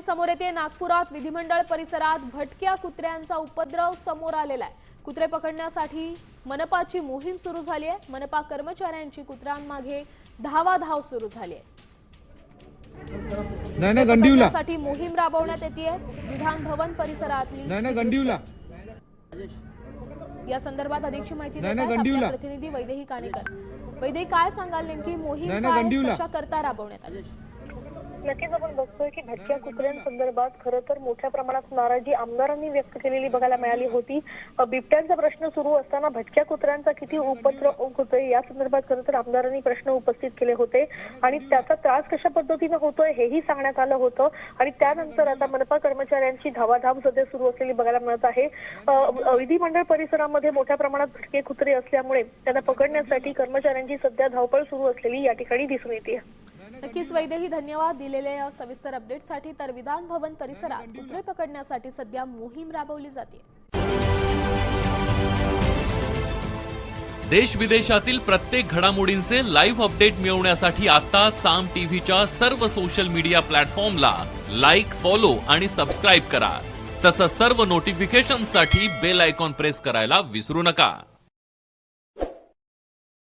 बातमी समोर येते नागपुरात विधिमंडळ परिसरात भटक्या कुत्र्यांचा उपद्रव समोर आलेला आहे. कुत्रे पकडण्यासाठी मनपाची मोहीम सुरू झाली आहे. मनपा कर्मचाऱ्यांची कुत्र्यांमागे धावाधाव सुरू झाली आहे. पकडण्यासाठी मोहीम राबवण्यात येते विधान भवन परिसरातली. या संदर्भात अधिकची माहिती प्रतिनिधी वैदेही काणेकर. वैदेही काय सांगाल नेमकी? मोहीम. कशा करता राबवण्यात आली? नक्कीच आपण बघतोय की भटक्या कुत्र्यांसंदर्भात खरं तर मोठ्या प्रमाणात नाराजी आमदारांनी व्यक्त केलेली बघायला मिळाली होती. बिबट्यांचा प्रश्न सुरू असताना भटक्या कुत्र्यांचा किती उपद्रव होतोय या संदर्भात खरं तर आमदारांनी प्रश्न उपस्थित केले होते. आणि त्याचा त्रास कशा पद्धतीनं होतोय हेही सांगण्यात आलं होतं. आणि त्यानंतर आता मनपा कर्मचाऱ्यांची धावाधाव सध्या सुरू असलेली बघायला मिळत आहे. विधिमंडळ परिसरामध्ये मोठ्या प्रमाणात भटके कुत्रे असल्यामुळे त्यांना पकडण्यासाठी कर्मचाऱ्यांची सध्या धावपळ सुरू असलेली या ठिकाणी दिसून येते. नक्कीच वैद्यही धन्यवाद दिलेल्या या सविस्तर अपडेटसाठी तर विधान भवन परिसरात कुत्रे पकडण्यासाठी सध्या मोहीम राबवली जाते. देश विदेशातील प्रत्येक घडामोडींचे लाईव्ह अपडेट मिळवण्यासाठी आता साम टीव्हीच्या सर्व सोशल मीडिया प्लॅटफॉर्मला लाईक फॉलो आणि सबस्क्राईब करा. तसंच सर्व नोटिफिकेशनसाठी बेल आयकॉन प्रेस करायला विसरू नका.